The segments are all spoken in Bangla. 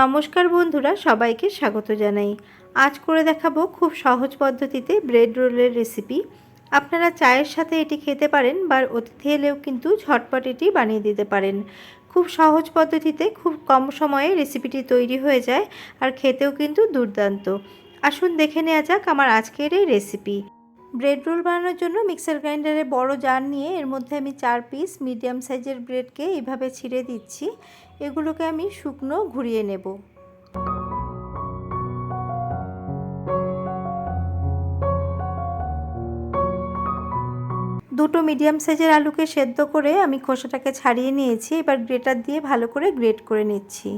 নমস্কার বন্ধুরা, সবাইকে স্বাগত জানাই। আজ করে দেখাবো খুব সহজ পদ্ধতিতে ব্রেড রোলের রেসিপি আপনারা চায়ের সাথে এটি খেতে পারেন বা অতিথি এলেও কিন্তু ঝটপট এটি বানিয়ে দিতে পারেন। খুব সহজ পদ্ধতিতে খুব কম সময়ে রেসিপিটি তৈরি হয়ে যায় আর খেতেও কিন্তু দুর্দান্ত। আসুন দেখে নেওয়া যাক আমার আজকের এই রেসিপি ব্রেড রোল বানানোর জন্য মিক্সার গ্রাইন্ডারে বড় জার নিয়ে এর মধ্যে আমি চার পিস মিডিয়াম সাইজের ব্রেডকে এইভাবে ছিঁড়ে দিচ্ছি। এগুলোকে আমি শুকনো ঘুরিয়ে নেব। মিডিয়াম সাইজের আলুকে সেদ্ধ করে আমি খোসাটাকে ছাড়িয়ে নিয়েছি। এবার গ্রেটার দিয়ে ভালো করে গ্রেট করে নিচ্ছি।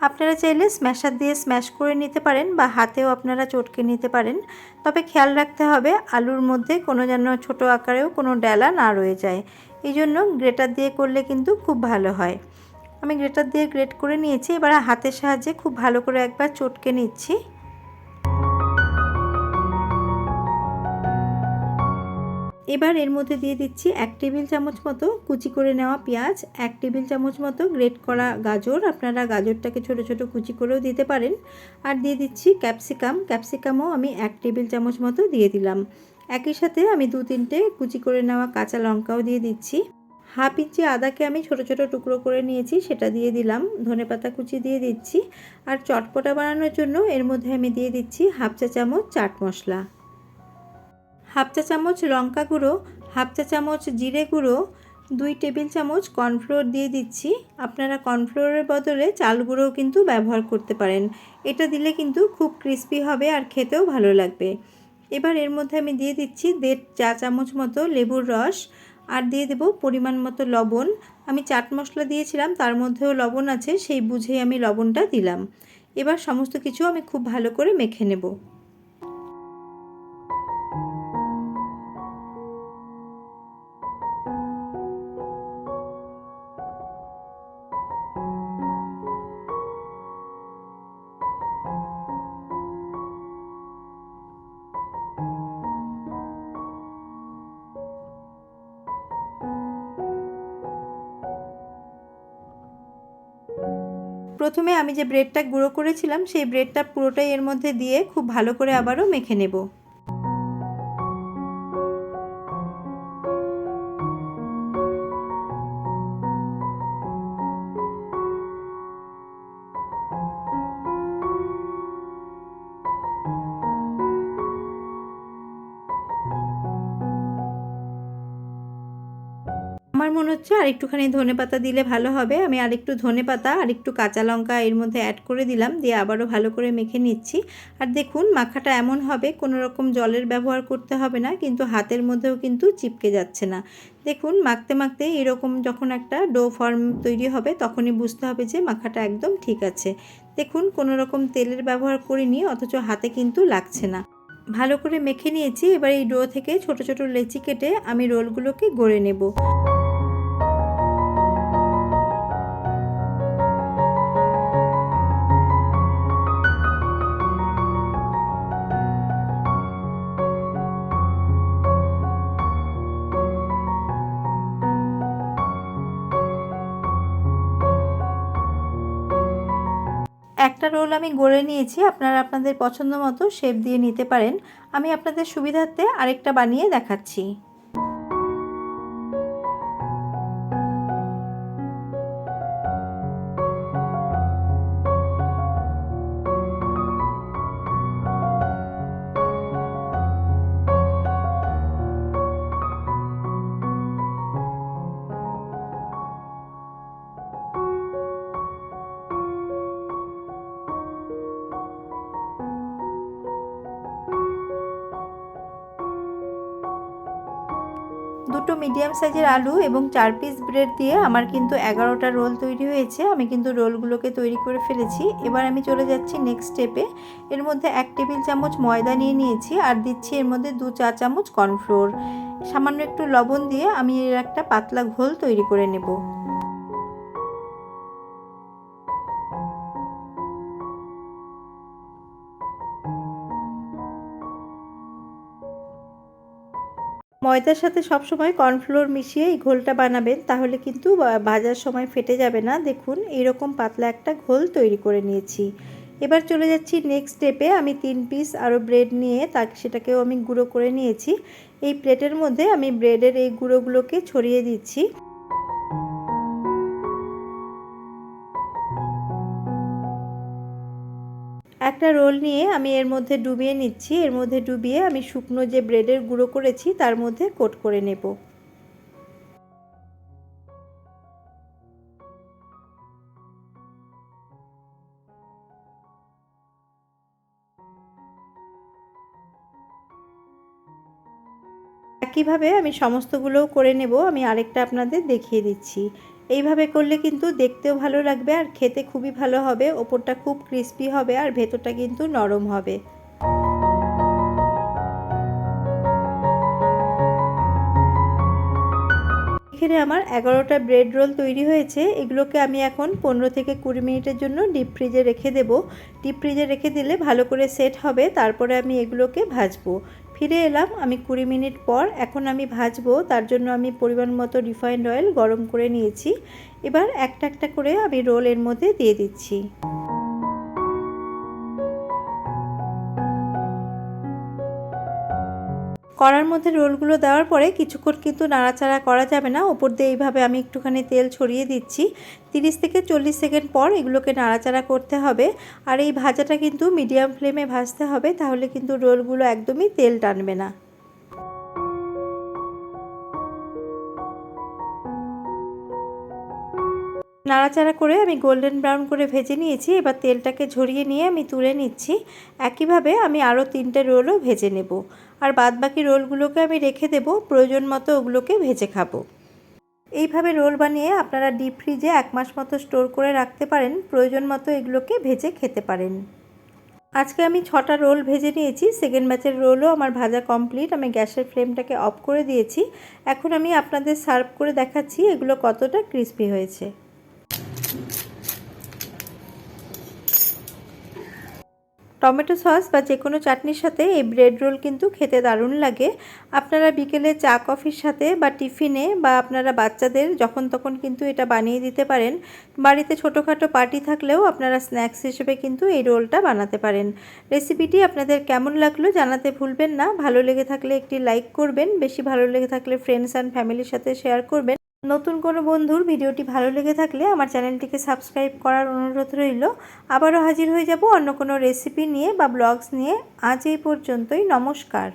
আপনারা চাইলে স্ম্যাশার দিয়ে স্ম্যাশ করে নিতে পারেন বা হাতেও আপনারা চটকে নিতে পারেন। তবে খেয়াল রাখতে হবে, আলুর মধ্যে কোনো যেন ছোট আকারেও কোনো ডেলা না রয়ে যায়। এই জন্য গ্রেটার দিয়ে করলে কিন্তু খুব ভালো হয়। আমি গ্রেটার দিয়ে গ্রেট করে নিয়েছি। এবার হাতের সাহায্যে খুব ভালো করে একবার চটকে নিচ্ছি। এবার এর মধ্যে দিয়ে দিচ্ছি এক টেবিল চামচ মতো কুচি করে নেওয়া পেঁয়াজ, এক টেবিল চামচ মতো গ্রেট করা গাজর। আপনারা গাজরটাকে ছোট ছোট কুচি করেও দিতে পারেন। আর দিয়ে দিচ্ছি ক্যাপসিকাম। ক্যাপসিকামও আমি এক টেবিল চামচ মতো দিয়ে দিলাম। একই সাথে আমি দু তিনটে কুচি করে নেওয়া কাঁচা লঙ্কাও দিয়ে দিচ্ছি। হাফ ইঞ্চি আদাকে আমি ছোট ছোট টুকরো করে নিয়েছি, সেটা দিয়ে দিলাম। ধনে পাতা কুচি দিয়ে দিচ্ছি। আর চটপটা বানানোর জন্য এর মধ্যে আমি দিয়ে দিচ্ছি হাফ চা চামচ চাট মশলা। হাফ চা চামচ লঙ্কা গুঁড়ো, হাফ চা চামচ জিরে গুঁড়ো, দুই টেবিল চামচ কর্নফ্লোর দিয়ে দিচ্ছি। আপনারা কর্নফ্লোরের বদলে চাল গুঁড়োও কিন্তু ব্যবহার করতে পারেন। এটা দিলে কিন্তু খুব ক্রিস্পি হবে আর খেতেও ভালো লাগবে। এবার এর মধ্যে আমি দিয়ে দিচ্ছি দেড় চা চামচ মতো লেবুর রস আর দিয়ে দেব পরিমাণ মতো লবণ। আমি চাট মশলা দিয়েছিলাম, তার মধ্যেও লবণ আছে, সেই বুঝেই আমি লবণটা দিলাম। এবার সমস্ত কিছু আমি খুব ভালো করে মেখে নেব। প্রথমে আমি যে ব্রেডটা গুঁড়ো করেছিলাম, সেই ব্রেডটা পুরোটাই এর মধ্যে দিয়ে খুব ভালো করে আবারও মেখে নেব। আমার মনে হচ্ছে আর একটুখানি ধনে পাতা দিলে ভালো হবে। আমি আর একটু ধনে পাতা আর একটু কাঁচা লঙ্কা এর মধ্যে অ্যাড করে দিলাম, দিয়ে আবারও ভালো করে মেখে নিচ্ছি। আর দেখুন, মাখাটা এমন হবে, কোনো রকম জলের ব্যবহার করতে হবে না, কিন্তু হাতের মধ্যেও কিন্তু চিপকে যাচ্ছে না। দেখুন, মাখতে মাখতে এরকম যখন একটা ডো ফর্ম তৈরি হবে, তখনই বুঝতে হবে যে মাখাটা একদম ঠিক আছে। দেখুন, কোনো রকম তেলের ব্যবহার করিনি, অথচ হাতে কিন্তু লাগছে না। ভালো করে মেখে নিয়েছি, এবার এই ডো থেকে ছোট ছোট লেচি কেটে আমি রোলগুলোকে গড়ে নেব। একটা রোল আমি গড়ে নিয়েছি, আপনারা আপনাদের পছন্দ মতো শেপ দিয়ে নিতে পারেন। আমি আপনাদের সুবিধার্থে আরেকটা বানিয়ে দেখাচ্ছি। দুটো মিডিয়াম সাইজের আলু এবং চার পিস ব্রেড দিয়ে আমার কিন্তু এগারোটা রোল তৈরি হয়েছে। আমি কিন্তু রোলগুলোকে তৈরি করে ফেলেছি। এবার আমি চলে যাচ্ছি নেক্সট স্টেপে এর মধ্যে এক টেবিল চামচ ময়দা নিয়ে নিয়েছি আর দিচ্ছি এর মধ্যে দু চা চামচ কর্নফ্লোর সামান্য একটু লবণ দিয়ে আমি এর একটা পাতলা ঘোল তৈরি করে নেব। ময়দার সাথে সবসময় কর্নফ্লোর মিশিয়ে এই ঘোলটা বানাবেন, তাহলে কিন্তু ভাজার সময় ফেটে যাবে না। দেখুন, এইরকম পাতলা একটা ঘোল তৈরি করে নিয়েছি। এবার চলে যাচ্ছি নেক্সট স্টেপে আমি তিন পিস আরও ব্রেড নিয়ে তাকে, সেটাকেও আমি গুঁড়ো করে নিয়েছি। এই প্লেটের মধ্যে আমি ব্রেডের এই গুঁড়োগুলোকে ছড়িয়ে দিচ্ছি। একটা রোল নিয়ে আমি এর মধ্যে ডুবিয়ে নিচ্ছি। এর মধ্যে ডুবিয়ে আমি শুকনো যে ব্রেডের গুঁড়ো করেছি, তার মধ্যে কোট করে নেব। একইভাবে আমি সমস্তগুলোও করে নেব। আমি আরেকটা আপনাদের দেখিয়ে দিচ্ছি। এইভাবে করলে কিন্তু দেখতেও ভালো লাগবে আর খেতে খুবই ভালো হবে। ওপরটা খুব ক্রিস্পি হবে আর ভেতরটা কিন্তু নরম হবে। এখানে আমার এগারোটা ব্রেড রোল তৈরি হয়েছে। এগুলোকে আমি এখন পনেরো থেকে কুড়ি মিনিটের জন্য ডিপ ফ্রিজে রেখে দেব। ডিপ ফ্রিজে রেখে দিলে ভালো করে সেট হবে। তারপরে আমি এগুলোকে ভাজবো। ফিরে এলাম। আমি কুড়ি মিনিট পর এখন আমি ভাজবো, তার জন্য আমি পরিমাণ মতো রিফাইন্ড অয়েল গরম করে নিয়েছি। এবার একটা একটা করে আমি রোল এর মধ্যে দিয়ে দিচ্ছি। কড়ার মধ্যে রোলগুলো দেওয়ার পরে কিছুক্ষণ কিন্তু নাড়াচাড়া করা যাবে না। ওপর দিয়ে এইভাবে আমি একটুখানি তেল ছড়িয়ে দিচ্ছি। তিরিশ থেকে চল্লিশ সেকেন্ড পর এগুলোকে নাড়াচাড়া করতে হবে। আর এই ভাজাটা কিন্তু মিডিয়াম ফ্লেমে ভাজতে হবে, তাহলে কিন্তু রোলগুলো একদমই তেল টানবে না। নাড়াচাড়া করে আমি গোল্ডেন ব্রাউন করে ভেজে নিয়েছি। এবার তেলটাকে ঝরিয়ে নিয়ে আমি তুলে নিচ্ছি। একইভাবে আমি আরও তিনটে রোলও ভেজে নেব। আর বাদ বাকি রোলগুলোকে আমি রেখে দেব, প্রয়োজন মতো ওগুলোকে ভেজে খাব। এইভাবে রোল বানিয়ে আপনারা ডিপ ফ্রিজে এক মাস মতো স্টোর করে রাখতে পারেন, প্রয়োজন মতো এগুলোকে ভেজে খেতে পারেন। আজকে আমি ছটা রোল ভেজে নিয়েছি সেকেন্ড ব্যাচের রোলও আমার ভাজা কমপ্লিট আমি গ্যাসের ফ্লেমটাকে অফ করে দিয়েছি। এখন আমি আপনাদের সার্ভ করে দেখাচ্ছি এগুলো কতটা ক্রিস্পি হয়েছে। টমেটো সস বা যে কোনো চাটনির সাথে এই ব্রেড রোল কিন্তু খেতে দারুণ লাগে। আপনারা বিকেলে চা, কফির সাথে বা টিফিনে বা আপনারা বাচ্চাদের যখন তখন কিন্তু এটা বানিয়ে দিতে পারেন। বাড়িতে ছোটোখাটো পার্টি থাকলেও আপনারা স্ন্যাক্স হিসেবে কিন্তু এই রোলটা বানাতে পারেন। রেসিপিটি আপনাদের কেমন লাগল জানাতে ভুলবেন না। ভালো লেগে থাকলে একটি লাইক করবেন, বেশি ভালো লেগে থাকলে ফ্রেন্ডস অ্যান্ড ফ্যামিলির সাথে শেয়ার করবেন। নতুন কোনো বন্ধুর ভিডিওটি ভালো লেগে থাকলে আমার চ্যানেলটিকে সাবস্ক্রাইব করার অনুরোধ রইল। আবারও হাজির হয়ে যাব অন্য কোনো রেসিপি নিয়ে বা ব্লগস নিয়ে। আজ এই পর্যন্তই, নমস্কার।